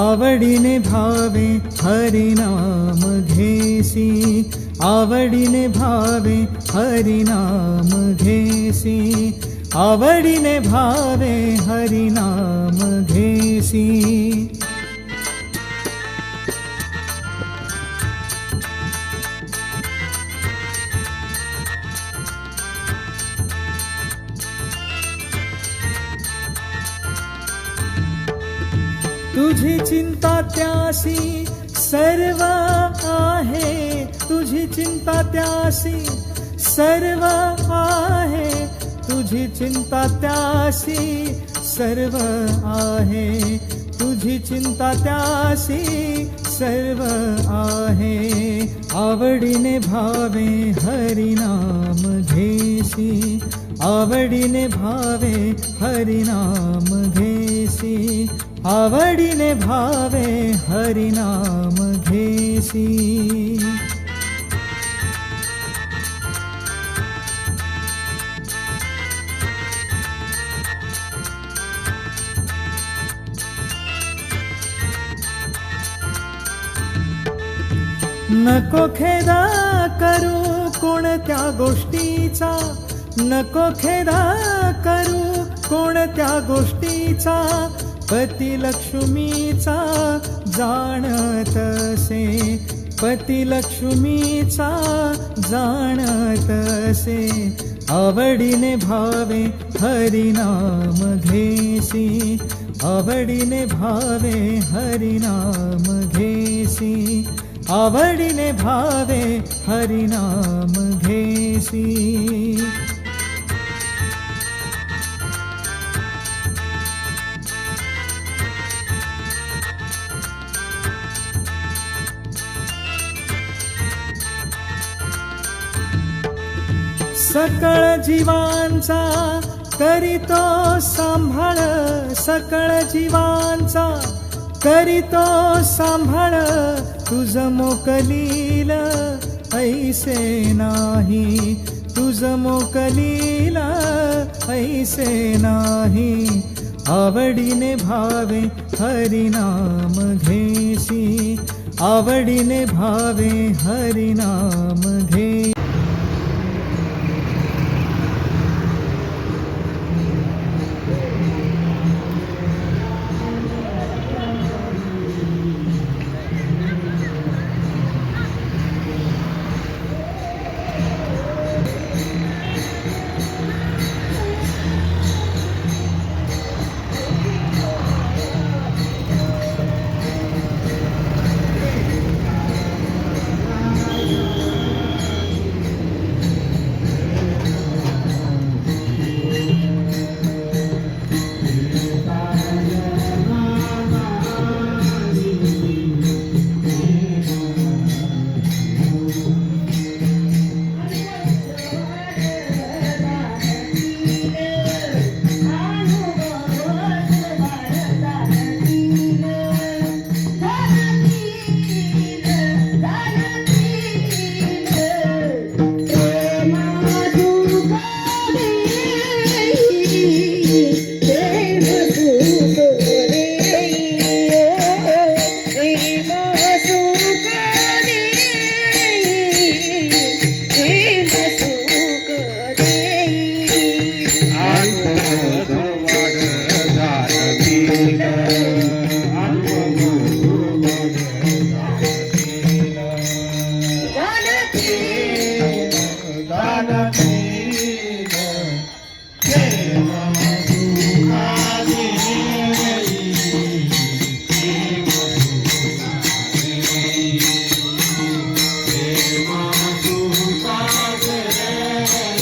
आवडीने भावे हरिनाम घेसी। आवडीने भावे हरिनाम घेसी. आवडीने भावे हरिनाम घेसी. तुझी चिंता त्यासी सर्व आहे तुझी चिंता त्यासी सर्व आहे तुझी चिंता त्यासी सर्व आहे तुझी चिंता त्यासी सर्व आहे आवडीने भावे हरिनाम घेसी आवडीने भावे हरिनाम घेसी आवडीने भावे हरिनाम घेसी। नको खेदा करू कोणत्या गोष्टीचा नको खेदा करू कोणत्या गोष्टीचा पती लक्ष्मीचा जाणतसे पती लक्ष्मीचा जाणतसे आवडीने भावे हरिनाम घेसी. आवडीने भावे हरिनाम घेसी. आवडीने भावे हरिनाम घेसी. सकळ जीवांचा करीतो सांभाळ सकळ जीवांचा करीतो सांभाळ तुझ मोकलील ऐसे नाही. तुझ मोकलील ऐसे नाही. आवडीने भावे हरिनाम घेसी आवडीने भावे हरिनाम घे Thanks.